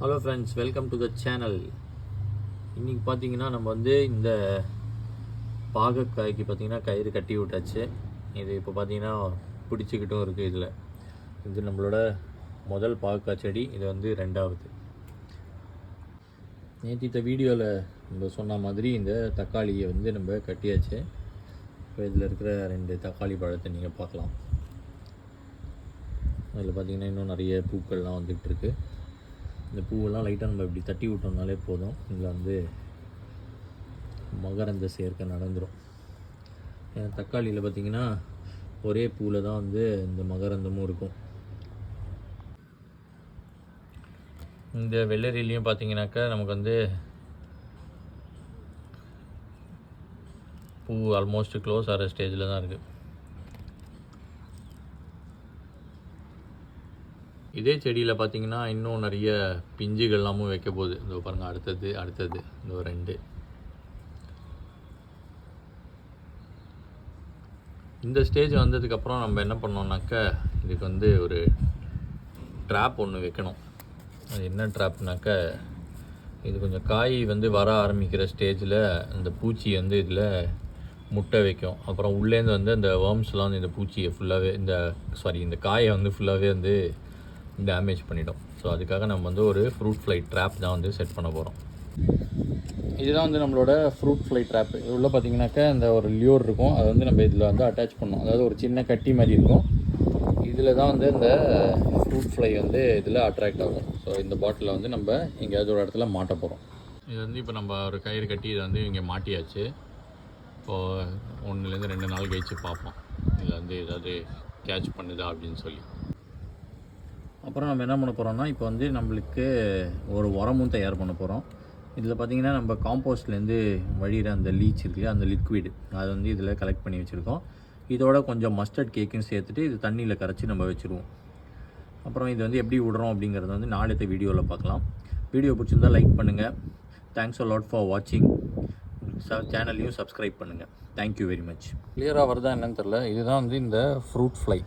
Hello friends welcome to the channel இன்றைக்கி பார்த்தீங்கன்னா நம்ம வந்து இந்த பாகக்காய்க்கு பார்த்தீங்கன்னா கயிறு கட்டி விட்டாச்சு. இது இப்போ பார்த்தீங்கன்னா பிடிச்சிக்கிட்டும் இருக்குது இதில். இது நம்மளோட முதல் பாகக்காய் செடி இது வந்து ரெண்டாவது. நேற்று வீடியோவில் நம்ம சொன்ன மாதிரி இந்த தக்காளியை வந்து நம்ம கட்டியாச்சு. இப்போ இதில் இருக்கிற ரெண்டு தக்காளி பழத்தை நீங்கள் பார்க்கலாம். அதில் பார்த்தீங்கன்னா இன்னும் நிறைய பூக்கள்லாம் வந்துகிட்ருக்கு இருக்கு. இந்த பூவெல்லாம் லைட்டாக நம்ம இப்படி தட்டி விட்டோம்னாலே போதும். இதில் வந்து மகரந்த சேர்க்கை நடந்துடும் ஏன்னா தக்காளியில் பார்த்தீங்கன்னா ஒரே பூவில் தான் வந்து இந்த மகரந்தமும் இருக்கும். இந்த வெள்ளரிலையும் பார்த்தீங்கன்னாக்கா நமக்கு வந்து பூ ஆல்மோஸ்ட் க்ளோஸ் ஆகிற ஸ்டேஜில் தான் இருக்குது இதே செடியில் பார்த்தீங்கன்னா இன்னும் நிறைய பிஞ்சுகள்லாமும் வைக்க போகுது. இந்த பாருங்கள் அடுத்தது அடுத்தது இந்த ஒரு ரெண்டு. இந்த ஸ்டேஜ் வந்ததுக்கப்புறம் நம்ம என்ன பண்ணோம்னாக்க இதுக்கு வந்து ஒரு ட்ராப் ஒன்று வைக்கணும். அது என்ன ட்ராப்னாக்க இது கொஞ்சம் காய் வந்து வர ஆரம்பிக்கிற ஸ்டேஜில் அந்த பூச்சி வந்து இதில் முட்டை வைக்கும். அப்புறம் உள்ளேருந்து வந்து அந்த வேர்ம்ஸ்லாம் வந்து இந்த பூச்சியை ஃபுல்லாகவே இந்த சாரி இந்த காயை வந்து ஃபுல்லாகவே வந்து டேமேஜ் பண்ணிடும். ஸோ அதுக்காக நம்ம வந்து ஒரு ஃப்ரூட் ஃப்ளை ட்ராப் தான் வந்து செட் பண்ண போகிறோம் இதுதான் வந்து நம்மளோட ஃப்ரூட் ஃப்ளை ட்ராப் இது உள்ள பார்த்தீங்கன்னாக்கா இந்த ஒரு லியோர் இருக்கும். அதை வந்து நம்ம இதில் வந்து அட்டாச் பண்ணோம் அதாவது ஒரு சின்ன கட்டி மாதிரி இருக்கும். இதில் தான் வந்து இந்த ஃப்ரூட் ஃப்ளை வந்து இதில் அட்ராக்ட் ஆகும். ஸோ இந்த பாட்டிலில் வந்து நம்ம எங்கேயாவது ஒரு இடத்துல மாட்ட போகிறோம் இது வந்து இப்போ நம்ம ஒரு கயிறு கட்டி இதை வந்து இங்கே மாட்டியாச்சு. இப்போது ஒன்றுலேருந்து ரெண்டு நாள் கழிச்சு பார்ப்போம். இதில் வந்து ஏதாவது கேட்ச் பண்ணுதா அப்படின்னு சொல்லி. அப்புறம் நம்ம என்ன பண்ண போகிறோம்னா இப்போ வந்து நம்மளுக்கு ஒரு உரமும் தயார் பண்ண போகிறோம் இதில் பார்த்தீங்கன்னா நம்ம காம்போஸ்ட்லேருந்து வழிகிற அந்த லீச் இருக்குது அந்த லிக்விட் அதை வந்து இதில் கலெக்ட் பண்ணி வச்சுருக்கோம். இதோட கொஞ்சம் மஸ்டர்ட் கேக்கும் சேர்த்துட்டு இது தண்ணியில் கரைச்சி நம்ம வச்சுருவோம். அப்புறம் இது வந்து எப்படி விடுறோம் அப்படிங்கிறத வந்து நாளைத்த வீடியோவில் பார்க்கலாம் வீடியோ பிடிச்சிருந்தா லைக் பண்ணுங்கள் தேங்க்ஸ் அ லாட் ஃபார் வாட்சிங் சேனல்லையும் சப்ஸ்கிரைப் பண்ணுங்கள் தேங்க்யூ வெரி மச் கிளியராக வருதா என்னன்னு தெரில இதுதான் வந்து இந்த ஃப்ரூட் ஃப்ளை